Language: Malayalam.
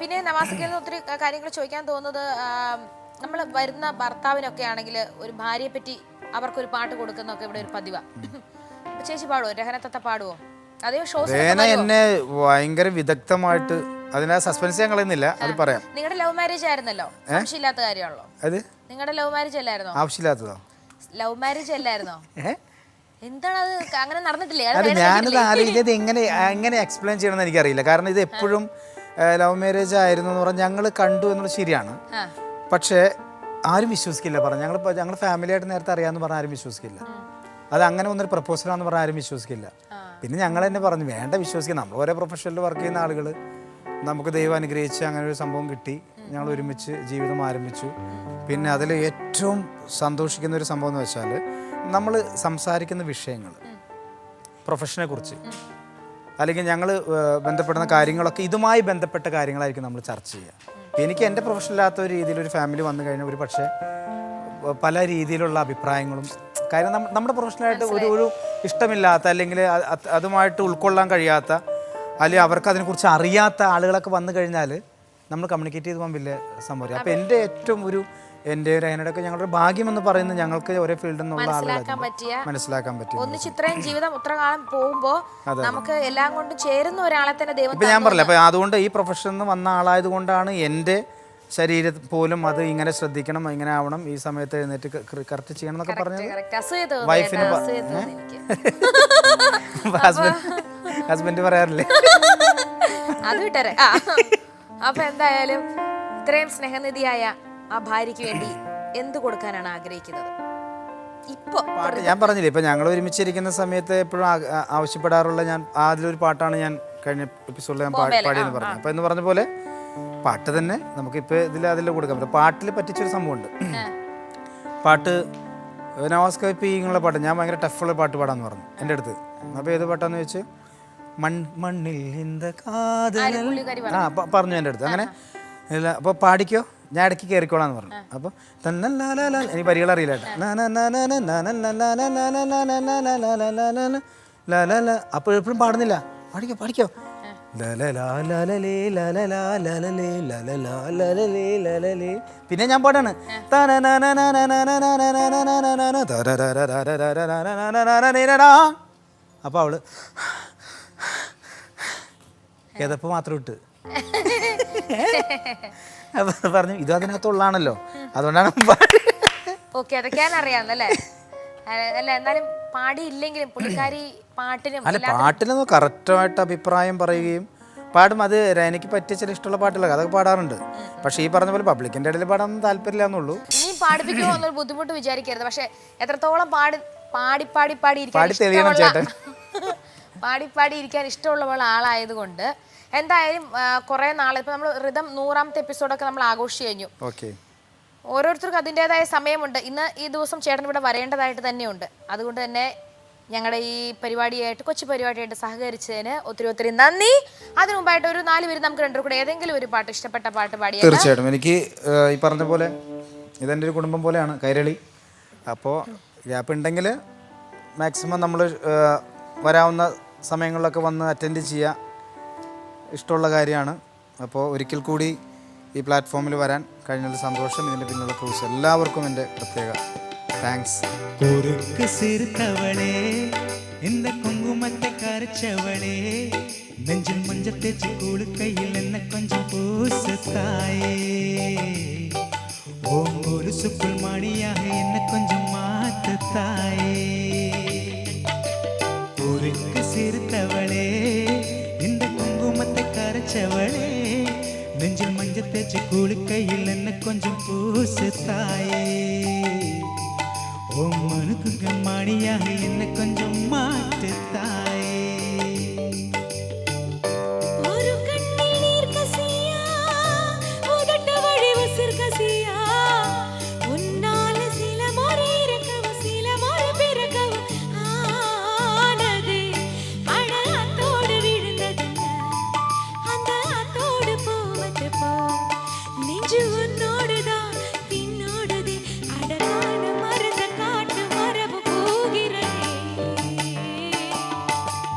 പിന്നെ നവാസിക്കയിൽ നിന്ന് ഒത്തിരി കാര്യങ്ങൾ ചോദിക്കാൻ തോന്നുന്നത് നമ്മൾ വരുന്ന ഭർത്താവിനൊക്കെ ആണെങ്കിൽ ഒരു ഭാര്യയെ പറ്റി അവർക്കൊരു പാട്ട് കൊടുക്കുന്നൊക്കെ ഇവിടെ ഒരു പതിവാ. ചേച്ചി പാടുവോ? രഹനത്തത്ത പാടുവോ? അതേ ഷോസ് വേന എന്നെ ഭയങ്കര വിദഗ്ധമായിട്ട് അതിനാ സസ്പെൻസ് ഞാൻ കളയുന്നില്ല അത് പറയാം. നിങ്ങളുടെ ലവ് മാരേജ് ആയിരുന്നല്ലോ? ആവശ്യമില്ലാത്ത കാര്യമാണല്ലോ. അത്? നിങ്ങളുടെ ലവ് മാരേജ് അല്ലായിരുന്നോ? ആവശ്യമില്ലാത്തതോ? ലവ് മാരേജ് അല്ലായിരുന്നോ? എന്താണ് അത് അങ്ങനെ നടന്നിട്ടില്ലേ? അത് ഞാനത് ആലോചിക്കുന്നത് എങ്ങനെ എങ്ങനെ എക്സ്പ്ലെയിൻ ചെയ്യണമെന്ന് എനിക്കറിയില്ല. കാരണം ഇത് എപ്പോഴും ലവ് മാരേജ് ആയിരുന്നു എന്ന് പറഞ്ഞാൽ ഞങ്ങൾ കണ്ടു എന്നുള്ളത് ശരിയാണ്. പക്ഷേ ആരും വിശ്വസിക്കില്ല പറഞ്ഞു. ഞങ്ങൾ ഞങ്ങൾ ഫാമിലി ആയിട്ട് നേരത്തെ അറിയാമെന്ന് പറഞ്ഞാൽ ആരും വിശ്വസിക്കില്ല. അത് അങ്ങനെ ഒന്നൊരു പ്രപ്പോസലാന്ന് പറഞ്ഞാൽ ആരും വിശ്വസിക്കില്ല. പിന്നെ ഞങ്ങൾ തന്നെ പറഞ്ഞു വേണ്ട വിശ്വസിക്കുക നമ്മൾ ഓരോ പ്രൊഫഷനിൽ വർക്ക് ചെയ്യുന്ന ആളുകൾ നമുക്ക് ദൈവം അനുഗ്രഹിച്ച് അങ്ങനെ ഒരു സംഭവം കിട്ടി. ഞങ്ങൾ ഒരുമിച്ച് ജീവിതം ആരംഭിച്ചു. പിന്നെ അതിൽ ഏറ്റവും സന്തോഷിക്കുന്ന ഒരു സംഭവം എന്ന് വെച്ചാൽ നമ്മൾ സംസാരിക്കുന്ന വിഷയങ്ങൾ പ്രൊഫഷനെ കുറിച്ച്. അല്ലെങ്കിൽ ഞങ്ങൾ ബന്ധപ്പെടുന്ന കാര്യങ്ങളൊക്കെ ഇതുമായി ബന്ധപ്പെട്ട കാര്യങ്ങളായിരിക്കും നമ്മൾ ചർച്ച ചെയ്യുക. എനിക്ക് എന്റെ പ്രൊഫഷനിലാത്ത ഒരു രീതിയിൽ ഒരു ഫാമിലി വന്നു കഴിഞ്ഞാൽ ഒരു പക്ഷേ പല രീതിയിലുള്ള അഭിപ്രായങ്ങളും കാര്യം നമ്മ- നമ്മുടെ പ്രൊഫഷണലായിട്ട് ഒരു ഒരു ഇഷ്ടമില്ലാത്ത അല്ലെങ്കിൽ അതുമായിട്ട് ഉൾക്കൊള്ളാൻ കഴിയാത്ത അല്ലെങ്കിൽ അവർക്ക് അതിനെക്കുറിച്ച് അറിയാത്ത ആളുകളൊക്കെ വന്നു കഴിഞ്ഞാൽ നമ്മൾ കമ്മ്യൂണിക്കേറ്റ് ചെയ്ത് പോകാൻ വലിയ സംഭവം അപ്പോൾ എന്റെ ഏറ്റവും ഒരു എന്റെ രഹനയുടെ ഒക്കെ ഞങ്ങളുടെ ഭാഗ്യം എന്ന് പറയുന്നത് ഞങ്ങൾക്ക് ഒരേ ഫീൽഡിൽ നിന്നുള്ള മനസ്സിലാക്കാൻ പറ്റിയ മനസ്സിലാക്കാൻ പറ്റും ഒന്നിച്ച് ഇത്രയും ജീവിതം ഇത്ര കാലം പോകുമ്പോ നമുക്ക് എല്ലാം കൊണ്ടും ചേരുന്ന ഒരാളെ തന്നെ ദൈവം ഇപ്പം ഞാൻ പറഞ്ഞില്ല അപ്പം അതുകൊണ്ട് ഈ പ്രൊഫഷനിൽ നിന്ന് വന്ന ആളായത് കൊണ്ടാണ് എന്റെ ശരീരം പോലും അത് ഇങ്ങനെ ശ്രദ്ധിക്കണം ഇങ്ങനെ ആവണം ഈ സമയത്ത് എഴുന്നേറ്റ് കറക്റ്റ് ചെയ്യണം എന്നൊക്കെ പറഞ്ഞു correct. അസൂയ തോന്നി വൈഫിന് കേട്ടോ, പ- അസൂയ തോന്നി എനിക്ക്. ഹസ്ബൻഡ് ഹസ്ബൻഡ് പറയാറില്ലേ? അത് വിട്ടരെ. ആ അപ്പൊ എന്തായാലും ഇത്രയും സ്നേഹനിധിയായ ആ ഭാര്യയ്ക്ക് വേണ്ടി എന്ത് കൊടുക്കാനാണ് ആഗ്രഹിക്കുന്നത്? ഇപ്പൊ പാട്ട് ഞാൻ പറഞ്ഞില്ലേ ഇപ്പം ഞങ്ങൾ ഒരുമിച്ചിരിക്കുന്ന സമയത്ത് എപ്പോഴും ആവശ്യപ്പെടാറുള്ള ഞാൻ അതിലൊരു പാട്ടാണ് ഞാൻ കഴിഞ്ഞ എപ്പിസോഡിൽ ഞാൻ പാടിയെന്ന് പറഞ്ഞു അപ്പം എന്ന് പറഞ്ഞ പോലെ പാട്ട് തന്നെ നമുക്ക് നമുക്കിപ്പോൾ ഇതിൽ അതിൽ കൊടുക്കാൻ പറ്റും പാട്ടിൽ പറ്റിച്ചൊരു സംഭവമുണ്ട്. പാട്ട് നവാസ് കപ്പി ഇങ്ങനെയുള്ള പാട്ട് ഞാൻ ഭയങ്കര ടഫുള്ള പാട്ട് പാടാന്ന് പറഞ്ഞു എന്റെ അടുത്ത്. അപ്പോൾ ഏത് പാട്ടാന്ന് വെച്ച് മൺ മണ്ണിൽ കാതൽ. ആ പറഞ്ഞു എന്റെ അടുത്ത്. അങ്ങനെ അപ്പൊ അപ്പോൾ പാടിക്കോ? ഞാൻ ഇടയ്ക്ക് കയറിക്കോളാന്ന് പറഞ്ഞു അപ്പോൾ തന്നല്ലാലാല എനിക്ക് പരികൾ അറിയില്ല കേട്ടോ അപ്പോൾ എപ്പോഴും പാടുന്നില്ല പാടിക്കോ പാടിക്കോ പിന്നെ ഞാൻ പാടാണ് അപ്പൊ അവൾ കിതപ്പ് മാത്രം ഇട്ട് പറഞ്ഞു ഇത് അതിനകത്തുള്ളാണല്ലോ അതുകൊണ്ടാണ് ഓക്കെ അതൊക്കെയാണ് അറിയാവുന്നല്ലേ അല്ല എന്നാലും പാടിയില്ലെങ്കിലും പുള്ളിക്കാരി പാട്ടിനും അല്ല പാട്ടിലൊന്നും കറക്റ്റായിട്ട് അഭിപ്രായം പറയുകയും പാടും. അത് എനിക്ക് പറ്റിയ ചില ഇഷ്ടമുള്ള പാട്ടുകളൊക്കെ അതൊക്കെ പാടാറുണ്ട്. പക്ഷേ ഈ പറഞ്ഞ പോലെ പബ്ലിക്കിന്റെ ഇടയിൽ പാടാൻ താല്പര്യമില്ല എന്നുള്ളൂ ഇനിയും പാടിപ്പിക്കുമോ എന്നൊരു ബുദ്ധിമുട്ട് വിചാരിക്കരുത്. പക്ഷെ എത്രത്തോളം പാടി പാടി പാടി പാടി ഇരിക്കാൻ പാടി തെളിയണം ചേട്ടൻ. പാടി പാടി ഇരിക്കാൻ ഇഷ്ടമുള്ള ആളായതുകൊണ്ട് എന്തായാലും കുറെ നാളെ ഇപ്പൊ നമ്മൾ റിതം നൂറാമത്തെ എപ്പിസോഡൊക്കെ നമ്മൾ ആഘോഷിച്ചു കഴിഞ്ഞു. ഓക്കെ. ഓരോരുത്തർക്കും അതിന്റെതായ സമയമുണ്ട്. ഇന്ന് ഈ ദിവസം ചേട്ടൻ ഇവിടെ വരേണ്ടതായിട്ട് തന്നെയുണ്ട്. അതുകൊണ്ട് തന്നെ ഞങ്ങളുടെ ഈ പരിപാടിയായിട്ട് കൊച്ചു പരിപാടിയായിട്ട് സഹകരിച്ചതിന് ഒത്തിരി ഒത്തിരി നന്ദി. അതിനു മുമ്പായിട്ട് ഒരു നാല് പേര് നമുക്ക് രണ്ടു കൂടെ ഏതെങ്കിലും ഒരു പാട്ട് ഇഷ്ടപ്പെട്ട പാട്ട് പാടിയ തീർച്ചയായിട്ടും. എനിക്ക് ഈ പറഞ്ഞ പോലെ ഇതെന്റെ ഒരു കുടുംബം പോലെയാണ് കൈരളി. അപ്പോൾ ഗ്യാപ്പ് ഉണ്ടെങ്കിൽ മാക്സിമം നമ്മൾ വരാവുന്ന സമയങ്ങളിലൊക്കെ വന്ന് അറ്റൻഡ് ചെയ്യുക ഇഷ്ടമുള്ള കാര്യമാണ്. അപ്പോൾ ഒരിക്കൽ കൂടി ഈ പ്ലാറ്റ്ഫോമിൽ വരാൻ കഴിഞ്ഞതിൽ സന്തോഷം. ഇതിന്റെ പിന്നിലുള്ള ക്രൂസ് എല്ലാവർക്കും എന്റെ പ്രത്യേക താങ്ക്സ് എന്റെ കുങ്കുമത്തെ കരച്ചവളേ നെഞ്ചിൽ മഞ്ചത്തെ കയ്യിൽ എന്നെ കൊഞ്ചം പൂസത്തായേ ഓം ഒരു സുക്കുൾ എന്നെ കൊഞ്ചം മാറ്റത്തായേ ഒരുക്ക് സിരുത്തവളേ கரைச்சவளே நெஞ்சில் மஞ்சள் தேய்ச்சி குளுக்கையில் என்ன கொஞ்சம் பூசு தாயே. ஓ மனுக்கு மணியாக என்ன கொஞ்சம் மாட்டு தாய்.